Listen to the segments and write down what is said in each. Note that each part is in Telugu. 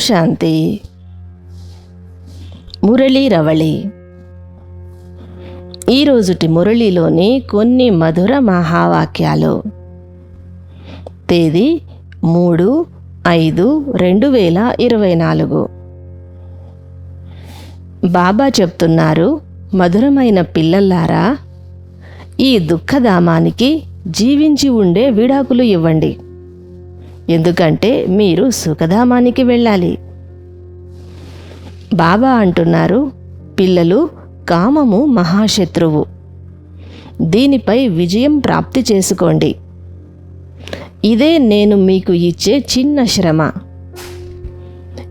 శాంతి మురళీ రవళి ఈరోజుటి మురళిలోని కొన్ని మధుర మహావాక్యాలు తేదీ మూడు ఐదు రెండు వేల ఇరవై నాలుగు బాబా చెప్తున్నారు మధురమైన పిల్లల్లారా ఈ దుఃఖధామానికి జీవించి ఉండే విడాకులు ఇవ్వండి ఎందుకంటే మీరు సుఖధామానికి వెళ్ళాలి. బాబా అంటున్నారు పిల్లలు కామము మహాశత్రువు. దీనిపై విజయం ప్రాప్తి చేసుకోండి. ఇదే నేను మీకు ఇచ్చే చిన్న శ్రమ.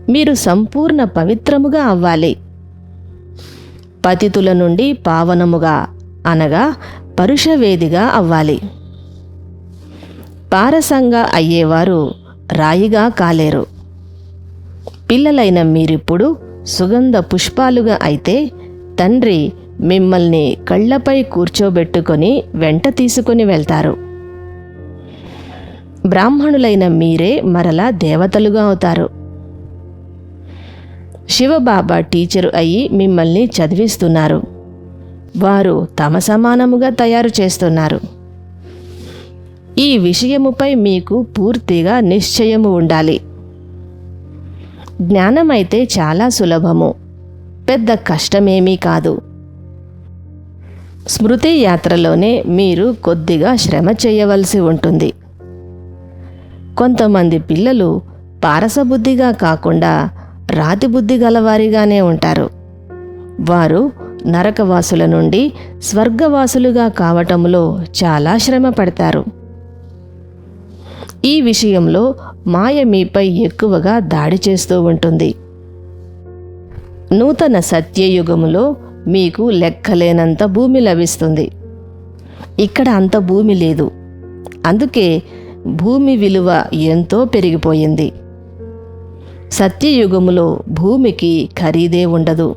మీరు సంపూర్ణ పవిత్రముగా అవ్వాలి. పతితుల నుండి పావనముగా అనగా పరుషవేదిగా అవ్వాలి. పారసంగా అయ్యేవారు రాయిగా కాలేరు. పిల్లలైన మీరిప్పుడు సుగంధ పుష్పాలుగా అయితే తండ్రి మిమ్మల్ని కళ్ళపై కూర్చోబెట్టుకొని వెంట తీసుకొని వెళ్తారు. బ్రాహ్మణులైన మీరే మరలా దేవతలుగా అవుతారు. శివబాబా టీచరు అయి మిమ్మల్ని చదివిస్తున్నారు. వారు తమ సమానముగా తయారు చేస్తున్నారు. ఈ విషయముపై మీకు పూర్తిగా నిశ్చయము ఉండాలి. జ్ఞానమైతే చాలా సులభము. పెద్ద కష్టమేమీ కాదు. స్మృతి యాత్రలోనే మీరు కొద్దిగా శ్రమ చేయవలసి ఉంటుంది. కొంతమంది పిల్లలు పారసబుద్ధిగా కాకుండా రాతి బుద్ధి గలవారిగానే ఉంటారు. వారు నరకవాసుల నుండి స్వర్గవాసులుగా కావటంలో చాలా శ్రమ పడతారు. ఈ విషయంలో మాయ మీపై ఎక్కువగా దాడి చేస్తూ ఉంటుంది. నూతన సత్యయుగములో మీకు లెక్కలేనంత భూమి లభిస్తుంది. ఇక్కడ అంత భూమి లేదు. అందుకే భూమి విలువ ఎంతో పెరిగిపోయింది. సత్యయుగములో భూమికి ఖరీదే ఉండదు.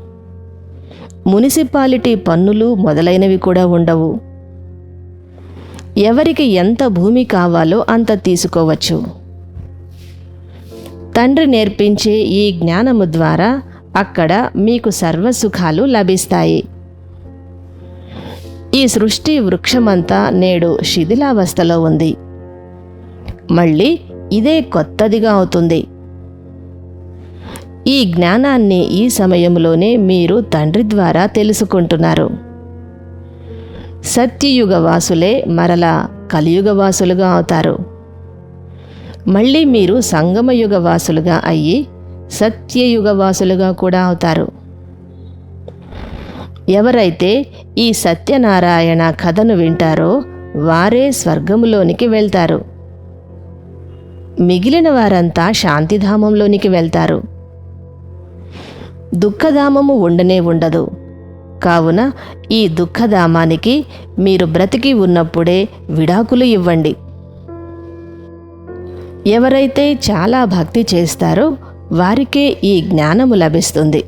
మున్సిపాలిటీ పన్నులు మొదలైనవి కూడా ఉండవు. ఎవరికి ఎంత భూమి కావాలో అంత తీసుకోవచ్చు. తండ్రి నేర్పించే ఈ జ్ఞానము ద్వారా అక్కడ మీకు సర్వసుఖాలు లభిస్తాయి. ఈ సృష్టి వృక్షమంతా నేడు శిథిలావస్థలో ఉంది. మళ్ళీ ఇదే కొత్తదిగా అవుతుంది. ఈ జ్ఞానాన్ని ఈ సమయంలోనే మీరు తండ్రి ద్వారా తెలుసుకుంటున్నారు. సత్యయుగ వాసులే మరలా కలియుగ వాసులుగా అవుతారు. మళ్ళీ మీరు సంగమయుగ వాసులుగా అయ్యి సత్యయుగ వాసులుగా కూడా అవుతారు. ఎవరైతే ఈ సత్యనారాయణ కథను వింటారో వారే స్వర్గములోనికి వెళ్తారు. మిగిలిన వారంతా శాంతిధామంలోనికి వెళ్తారు. దుఃఖధామము ఉండనే ఉండదు. కావున ఈ దుఃఖధామానికి మీరు బ్రతికి ఉన్నప్పుడే విడాకులు ఇవ్వండి. ఎవరైతే చాలా భక్తి చేస్తారో వారికే ఈ జ్ఞానము లభిస్తుంది.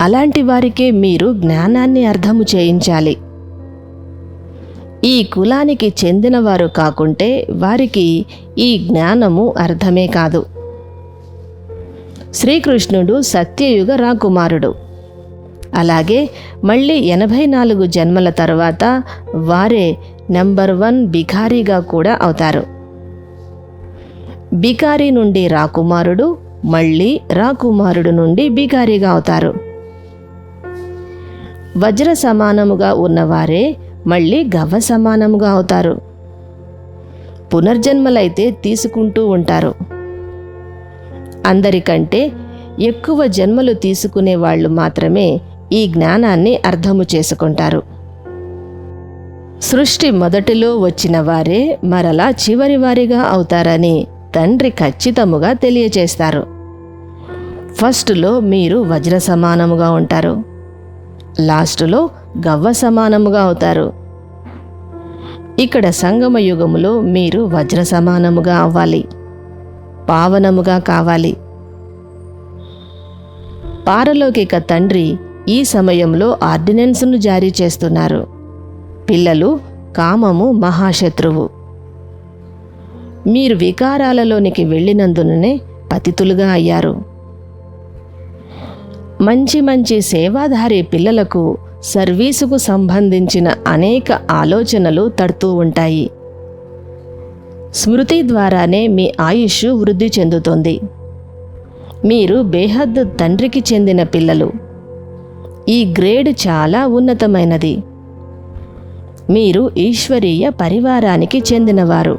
అలాంటి వారికే మీరు జ్ఞానాన్ని అర్థము చేయించాలి. ఈ కులానికి చెందినవారు కాకుంటే వారికి ఈ జ్ఞానము అర్థమే కాదు. శ్రీకృష్ణుడు సత్యయుగ రాకుమారుడు. అలాగే మళ్ళీ ఎనభై నాలుగు జన్మల తర్వాత వారే నెంబర్ వన్ భిఖారీగా కూడా అవుతారు. బికారి నుండి రాకుమారుడు మళ్ళీ రాకుమారుడు నుండి బికారిగా అవుతారు. వజ్ర సమానముగా ఉన్నవారే మళ్ళీ గవ్వ సమానముగా అవుతారు. పునర్జన్మలైతే తీసుకుంటూ ఉంటారు. అందరికంటే ఎక్కువ జన్మలు తీసుకునే వాళ్ళు మాత్రమే ఈ జ్ఞానాన్ని అర్థము చేసుకుంటారు. సృష్టి మొదటిలో వచ్చిన వారే మరలా చివరి వారిగా అవుతారని తండ్రి ఖచ్చితముగా తెలియచేస్తారు. ఫస్ట్లో మీరు వజ్ర సమానముగా ఉంటారు. లాస్టులో గవ్వ సమానముగా అవుతారు. ఇక్కడ సంగమ యుగములో మీరు వజ్ర సమానముగా అవ్వాలి. పావనముగా కావాలి. పారలౌకిక తండ్రి ఈ సమయంలో ఆర్డినెన్స్ను జారీ చేస్తున్నారు. పిల్లలు కామము మహాశత్రువు. మీరు వికారాలలోనికి వెళ్ళినందుననే పతితులుగా అయ్యారు. మంచి మంచి సేవాధారి పిల్లలకు సర్వీసుకు సంబంధించిన అనేక ఆలోచనలు తడుతూ ఉంటాయి. స్మృతి ద్వారానే మీ ఆయుష్ వృద్ధి చెందుతుంది. మీరు బేహద్దు తండ్రికి చెందిన పిల్లలు. ఈ గ్రేడ్ చాలా ఉన్నతమైనది. మీరు ఈశ్వరీయ పరివారానికి చెందినవారు.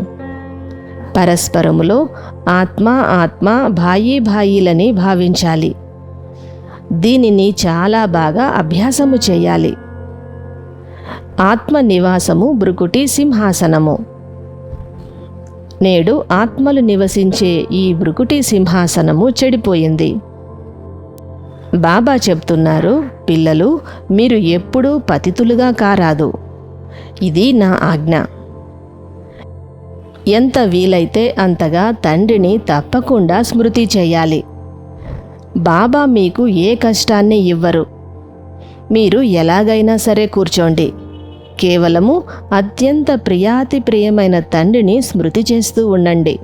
పరస్పరములో ఆత్మ ఆత్మ భాయి భాయిలని భావించాలి. దీనిని చాలా బాగా అభ్యాసము చేయాలి. ఆత్మ నివాసము భృకుటి సింహాసనము. నేడు ఆత్మలు నివసించే ఈ భృకుటి సింహాసనము చెడిపోయింది. బాబా చెప్తున్నారు పిల్లలు మీరు ఎప్పుడూ పతితులుగా కారాదు. ఇది నా ఆజ్ఞ. ఎంత వీలైతే అంతగా తండ్రిని తప్పకుండా స్మృతి చేయాలి. బాబా మీకు ఏ కష్టాన్ని ఇవ్వరు. మీరు ఎలాగైనా సరే కూర్చోండి. కేవలము అత్యంత ప్రియాతి ప్రియమైన తండ్రిని స్మృతి చేస్తూ ఉండండి.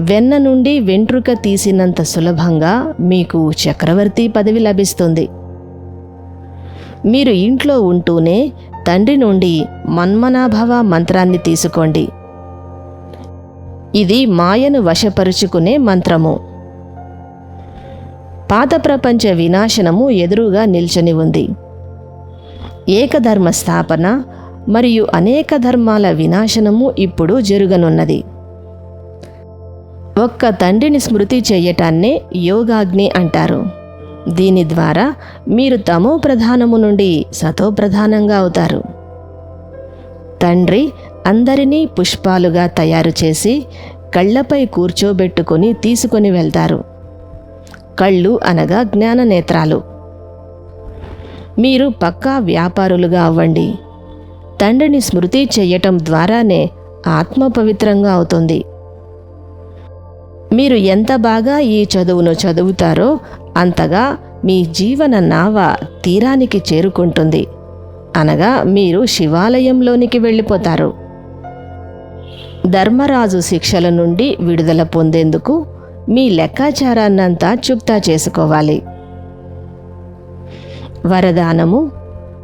వెన్న నుండి వెంట్రుక తీసినంత సులభంగా మీకు చక్రవర్తి పదవి లభిస్తుంది. మీరు ఇంట్లో ఉంటూనే తండ్రి నుండి మన్మనాభవ మంత్రాన్ని తీసుకోండి. ఇది మాయను వశపరుచుకునే మంత్రము. పాత ప్రపంచ వినాశనము ఎదురుగా నిల్చని ఉంది. ఏకధర్మ స్థాపన మరియు అనేక ధర్మాల వినాశనము ఇప్పుడు జరుగనున్నది. ఒక్క తండ్రిని స్మృతి చేయటాన్నే యోగాగ్ని అంటారు. దీని ద్వారా మీరు తమో ప్రధానము నుండి సతో ప్రధానంగా అవుతారు. తండ్రి అందరినీ పుష్పాలుగా తయారు చేసి కళ్ళపై కూర్చోబెట్టుకొని తీసుకొని వెళ్తారు. కళ్ళు అనగా జ్ఞాన నేత్రాలు. మీరు పక్కా వ్యాపారులుగా అవ్వండి. తండ్రిని స్మృతి చేయటం ద్వారానే ఆత్మ పవిత్రంగా అవుతుంది. మీరు ఎంత బాగా ఈ చదువును చదువుతారో అంతగా మీ జీవన నావ తీరానికి చేరుకుంటుంది. అనగా మీరు శివాలయంలోనికి వెళ్ళిపోతారు. ధర్మరాజు శిక్షల నుండి విడుదల పొందేందుకు మీ లెక్కాచారాన్నంతా చుప్తా చేసుకోవాలి. వరదానము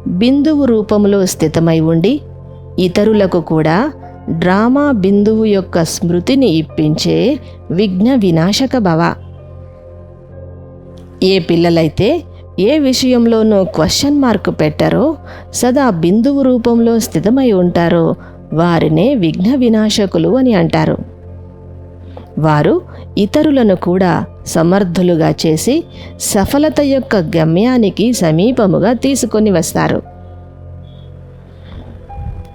బిందువు రూపంలో స్థితమై ఉండి ఇతరులకు కూడా డ్రామా బిందువు యొక్క స్మృతిని ఇప్పించే విఘ్న వినాశక భవ. ఏ పిల్లలైతే ఏ విషయంలోనూ క్వశ్చన్ మార్క్ పెట్టారో సదా బిందువు రూపంలో స్థితమై ఉంటారో వారినే విఘ్న వినాశకులు అని అంటారు. వారు ఇతరులను కూడా సమర్థులుగా చేసి సఫలత యొక్క గమ్యానికి సమీపముగా తీసుకొని వస్తారు.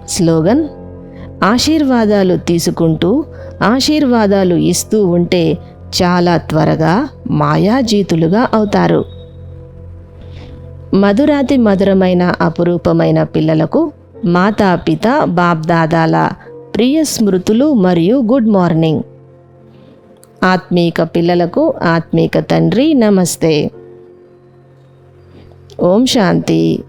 స్లోగన్ ఆశీర్వాదాలు తీసుకుంటూ ఆశీర్వాదాలు ఇస్తూ ఉంటే చాలా త్వరగా మాయాజీతులుగా అవుతారు. మధురాతి మధురమైన అపురూపమైన పిల్లలకు మాతాపిత బాబ్దాదాల ప్రియ స్మృతులు మరియు గుడ్ మార్నింగ్. ఆత్మీక పిల్లలకు ఆత్మీక తండ్రి నమస్తే. ఓం శాంతి.